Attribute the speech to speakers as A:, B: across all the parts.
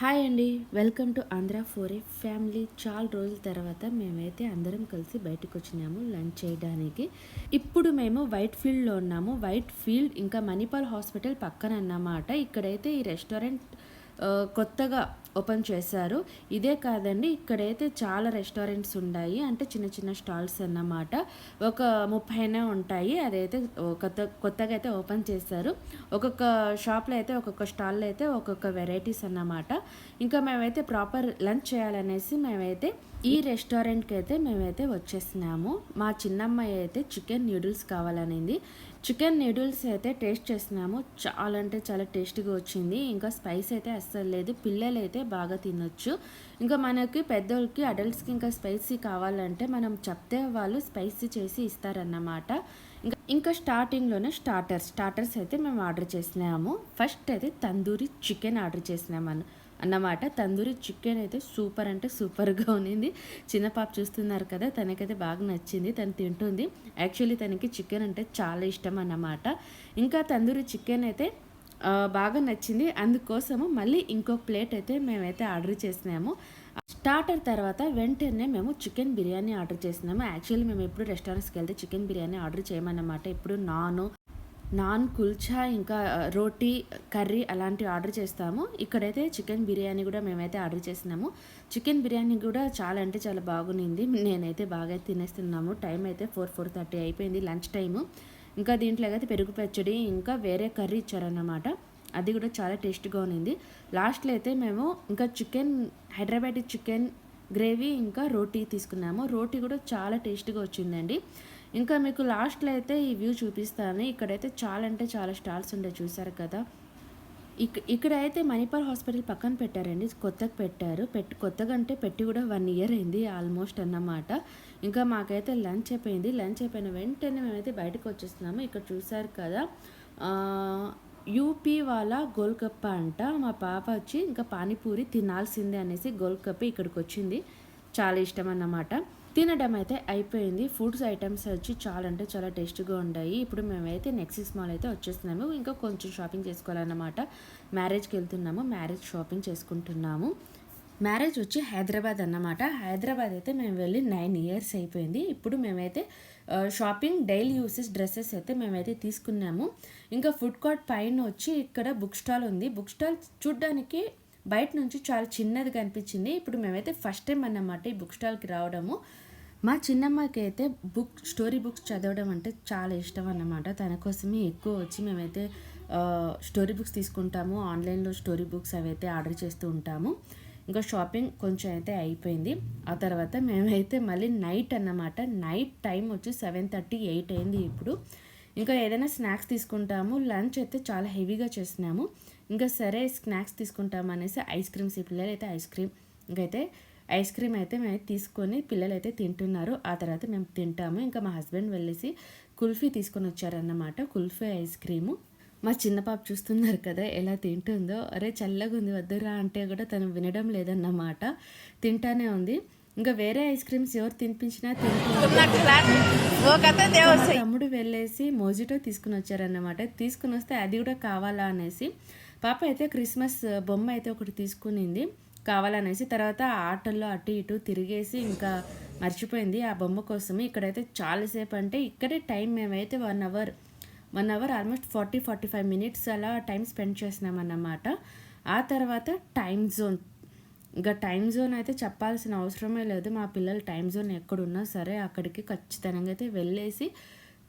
A: Hi అండి. Welcome to Andhra four family. చాలా రోజుల తర్వాత మేమైతే అందరం కలిసి బయటకు వచ్చినాము లంచ్ చేయడానికి. ఇప్పుడు మేము వైట్ ఫీల్డ్లో ఉన్నాము. వైట్ ఫీల్డ్ ఇంకా మణిపాల్ హాస్పిటల్ పక్కన అన్నమాట. ఇక్కడైతే ఈ రెస్టారెంట్ కొత్తగా ఓపెన్ చేశారు. ఇదే కాదండి ఇక్కడైతే చాలా రెస్టారెంట్స్ ఉన్నాయి అంటే చిన్న చిన్న స్టాల్స్ అన్నమాట. ఒక ముప్పైనే ఉంటాయి. అదైతే కొత్త కొత్తగా అయితే ఓపెన్ చేశారు. ఒక్కొక్క షాప్లో అయితే ఒక్కొక్క స్టాల్లో అయితే ఒక్కొక్క వెరైటీస్ అన్నమాట. ఇంకా మేమైతే ప్రాపర్ లంచ్ చేయాలనేసి మేమైతే ఈ రెస్టారెంట్కి అయితే మేమైతే వచ్చేసినాము. మా చిన్నమ్మాయి అయితే చికెన్ నూడిల్స్ కావాలనింది. చికెన్ నూడిల్స్ అయితే టేస్ట్ చేసినాము చాలా అంటే చాలా టేస్టీగా వచ్చింది. ఇంకా స్పైస్ అయితే అస్సలు లేదు. పిల్లలు అయితే బాగా తినొచ్చు. ఇంకా మనకి పెద్దోళ్ళకి అడల్ట్స్కి ఇంకా స్పైసీ కావాలంటే మనం చెప్తే వాళ్ళు స్పైసీ చేసి ఇస్తారన్నమాట. ఇంకా ఇంకా స్టార్టింగ్లోనే స్టార్టర్స్. స్టార్టర్స్ అయితే మేము ఆర్డర్ చేసినాము. ఫస్ట్ అయితే తందూరి చికెన్ ఆర్డర్ చేసినాము అన్నమాట. తందూరి చికెన్ అయితే సూపర్ అంటే సూపర్గా ఉన్నింది. చిన్న పాప చూస్తున్నారు కదా తనకైతే బాగా నచ్చింది తను తింటుంది. యాక్చువల్లీ తనకి చికెన్ అంటే చాలా ఇష్టం అన్నమాట. ఇంకా తందూరి చికెన్ అయితే బాగా నచ్చింది. అందుకోసము మళ్ళీ ఇంకో ప్లేట్ అయితే మేమైతే ఆర్డర్ చేసినాము. స్టార్టర్ తర్వాత వెంటనే మేము చికెన్ బిర్యానీ ఆర్డర్ చేసినాము. యాక్చువల్లీ మేము ఎప్పుడు రెస్టారెంట్స్కి వెళ్తే చికెన్ బిర్యానీ ఆర్డర్ చేయమన్నమాట. ఎప్పుడు నాను నాన్ కుల్చా ఇంకా రోటీ కర్రీ అలాంటివి ఆర్డర్ చేస్తాము. ఇక్కడైతే చికెన్ బిర్యానీ కూడా మేమైతే ఆర్డర్ చేసినాము చికెన్ బిర్యానీ కూడా చాలా అంటే చాలా బాగునింది నేనైతే బాగా తినేస్తున్నాము. టైం అయితే ఫోర్ ఫోర్ థర్టీ అయిపోయింది లంచ్ టైము. ఇంకా దీంట్లో అయితే పెరుగు పచ్చడి ఇంకా వేరే కర్రీ ఇచ్చారన్నమాట. అది కూడా చాలా టేస్ట్గా ఉన్నింది లాస్ట్లో అయితే మేము ఇంకా చికెన్ హైదరాబాద్ చికెన్ గ్రేవీ ఇంకా రోటీ తీసుకున్నాము. రోటీ కూడా చాలా టేస్ట్గా వచ్చిందండి. ఇంకా మీకు లాస్ట్లో అయితే ఈ వ్యూ చూపిస్తాను. ఇక్కడైతే చాలా అంటే చాలా స్టాల్స్ ఉండే చూసారు కదా. ఇక్ ఇక్కడ అయితే మణిపాల్ హాస్పిటల్ పక్కన పెట్టారండి. కొత్తగా పెట్టారు. పెట్టి కొత్తగా అంటే పెట్టి కూడా వన్ ఇయర్ అయింది ఆల్మోస్ట్ అన్నమాట. ఇంకా మాకైతే లంచ్ అయిపోయింది. లంచ్ అయిపోయిన వెంటనే మేమైతే బయటకు వచ్చేస్తున్నాము. ఇక్కడ చూసారు కదా. యూపీ వాళ్ళ గోల్గప్ప అంట. మా పాప వచ్చి ఇంకా పానీపూరి తినాల్సిందే అనేసి గోల్గప్ప ఇక్కడికి వచ్చింది. చాలా ఇష్టం అన్నమాట. తినడం అయితే అయిపోయింది. ఫుడ్స్ ఐటమ్స్ వచ్చి చాలా అంటే చాలా టేస్ట్గా ఉన్నాయి ఇప్పుడు మేమైతే నెక్సిస్ మాల్ అయితే వచ్చేస్తున్నాము. ఇంకా కొంచెం షాపింగ్ చేసుకోవాలన్నమాట. మ్యారేజ్కి వెళ్తున్నాము. మ్యారేజ్ షాపింగ్ చేసుకుంటున్నాము. మ్యారేజ్ వచ్చి హైదరాబాద్ అన్నమాట. హైదరాబాద్ అయితే మేము వెళ్ళి నైన్ ఇయర్స్ అయిపోయింది. ఇప్పుడు మేమైతే షాపింగ్ డైలీ యూసెస్ డ్రెస్సెస్ అయితే మేమైతే తీసుకున్నాము. ఇంకా ఫుడ్ కోర్ట్ పైన వచ్చి ఇక్కడ బుక్ స్టాల్ ఉంది. బుక్ స్టాల్ చూడ్డానికి బయట నుంచి చాలా చిన్నది కనిపించింది. ఇప్పుడు మేమైతే ఫస్ట్ టైం అన్నమాట ఈ బుక్ స్టాల్కి రావడము. మా చిన్నమ్మకి అయితే బుక్ స్టోరీ బుక్స్ చదవడం అంటే చాలా ఇష్టం అన్నమాట. తన కోసమే ఎక్కువ వచ్చి మేమైతే స్టోరీ బుక్స్ తీసుకుంటాము. ఆన్లైన్లో స్టోరీ బుక్స్ అవి అయితే ఆర్డర్ చేస్తూ ఉంటాము. ఇంకా షాపింగ్ కొంచెం అయితే అయిపోయింది. ఆ తర్వాత మేమైతే మళ్ళీ నైట్ అన్నమాట. నైట్ టైం వచ్చి సెవెన్ థర్టీ ఎయిట్ అయింది ఇప్పుడు. ఇంకా ఏదైనా స్నాక్స్ తీసుకుంటాము. లంచ్ అయితే చాలా హెవీగా చేసినాము. ఇంకా సరే స్నాక్స్ తీసుకుంటామనేసి ఐస్ క్రీమ్స్ ఈ పిల్లలైతే ఐస్ క్రీమ్. ఇంకైతే ఐస్ క్రీమ్ అయితే మేము తీసుకొని పిల్లలు అయితే తింటున్నారు. ఆ తర్వాత మేము తింటాము. ఇంకా మా హస్బెండ్ వెళ్ళేసి కుల్ఫీ తీసుకొని వచ్చారన్నమాట. Kulfi ice cream. మా చిన్న పాప చూస్తున్నారు కదా ఎలా తింటుందో. అరే చల్లగా ఉంది వద్దురా అంటే కూడా తను వినడం లేదన్నమాట. తింటానే ఉంది. ఇంకా వేరే ఐస్ క్రీమ్స్ ఎవరు తినిపించినా తమ్ముడు వెళ్ళేసి మోజిటో తీసుకుని వచ్చారన్నమాట. తీసుకుని వస్తే అది కూడా కావాలా అనేసి పాప అయితే క్రిస్మస్ బొమ్మ అయితే ఒకటి తీసుకునింది. కావాలనేసి తర్వాత ఆటల్లో అటు ఇటు తిరిగేసి ఇంకా మర్చిపోయింది ఆ బొమ్మ కోసం ఇక్కడైతే చాలాసేపు అంటే ఇక్కడే టైం మేమైతే one hour one hour almost forty forty five minutes అలా టైం స్పెండ్ చేసినామన్నమాట. ఆ తర్వాత టైం జోన్ ఇంకా టైం జోన్ అయితే చెప్పాల్సిన అవసరమే లేదు. మా పిల్లలు టైం జోన్ ఎక్కడున్నా సరే అక్కడికి ఖచ్చితంగా అయితే వెళ్ళేసి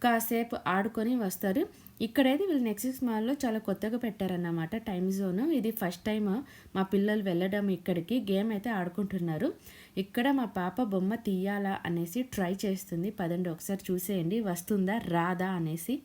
A: కాసేపు ఆడుకొని వస్తారు. ఇక్కడైతే వీళ్ళు నెక్సిస్ మాల్లో చాలా కొత్తగా పెట్టారన్నమాట టైం జోన్ ఇది ఫస్ట్ టైం మా పిల్లలు వెళ్ళడం ఇక్కడికి. గేమ్ అయితే ఆడుకుంటున్నారు. ఇక్కడ మా పాప బొమ్మ తీయాలా అనేసి ట్రై చేస్తుంది. పదండి ఒకసారి చూసేయండి. వస్తుందా రాదా అనేసి.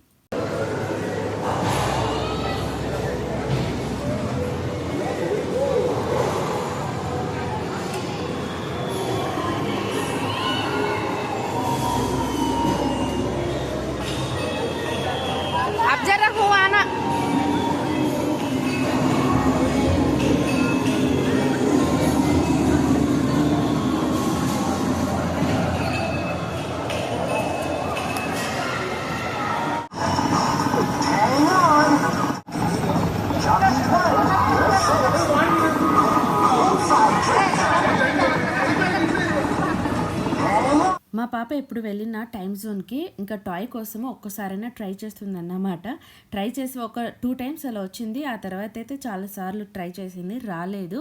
A: పాప ఎప్పుడు వెళ్ళిన టైం జోన్కి ఇంకా టాయ్ కోసము ఒక్కసారైనా ట్రై చేస్తుంది అన్నమాట ట్రై చేసి ఒక టూ టైమ్స్ అలా వచ్చింది. ఆ తర్వాత అయితే చాలాసార్లు ట్రై చేసింది. రాలేదు.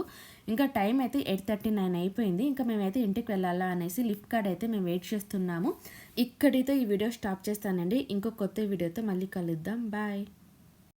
A: ఇంకా టైం అయితే ఎయిట్ థర్టీ నైన్ అయిపోయింది. ఇంకా మేమైతే ఇంటికి వెళ్ళాలా అనేసి లిఫ్ట్ కార్డ్ అయితే మేము వెయిట్ చేస్తున్నాము. ఇక్కడితో ఈ వీడియో స్టాప్ చేస్తానండి. ఇంకో కొత్త వీడియోతో మళ్ళీ కలుద్దాం. బాయ్.